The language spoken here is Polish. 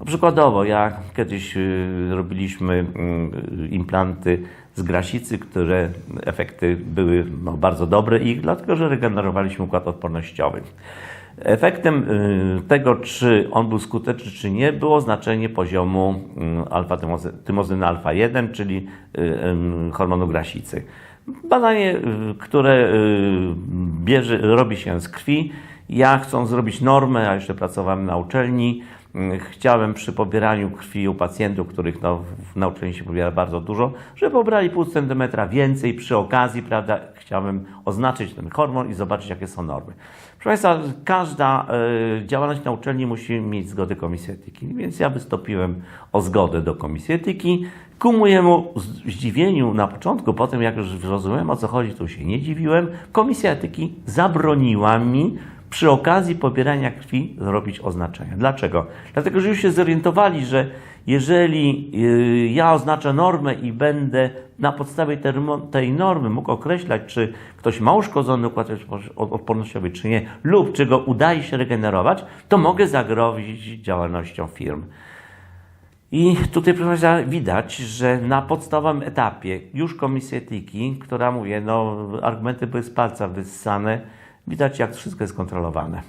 No, przykładowo, ja kiedyś y, robiliśmy y, implanty z grasicy, które efekty były no, bardzo dobre i dlatego, że regenerowaliśmy układ odpornościowy. Efektem y, tego, czy on był skuteczny, czy nie, było znaczenie poziomu y, alfa-tymozyny alfa-1, czyli hormonu grasicy. Badanie, które bierze, robi się z krwi. Ja chcąc zrobić normę, a jeszcze pracowałem na uczelni, chciałem przy pobieraniu krwi u pacjentów, których no, w- na uczelni się pobiera bardzo dużo, żeby pobrali pół centymetra więcej przy okazji, prawda, chciałem oznaczyć ten hormon i zobaczyć, jakie są normy. Proszę Państwa, każda y, działalność na uczelni musi mieć zgodę Komisji Etyki, więc ja wystąpiłem o zgodę do Komisji Etyki. Ku mojemu zdziwieniu na początku, potem jak już zrozumiałem o co chodzi, to się nie dziwiłem, Komisja Etyki zabroniła mi przy okazji pobierania krwi zrobić oznaczenia. Dlaczego? Dlatego, że już się zorientowali, że jeżeli y, ja oznaczę normę i będę na podstawie tej normy mógł określać, czy ktoś ma uszkodzony układ odpornościowy, czy nie, lub czy go udaje się regenerować, to mogę zagrozić działalnością firm. I tutaj, proszę Państwa, widać, że na podstawowym etapie już Komisja Etyki, która mówię, no argumenty były z palca wyssane, widać jak wszystko jest kontrolowane.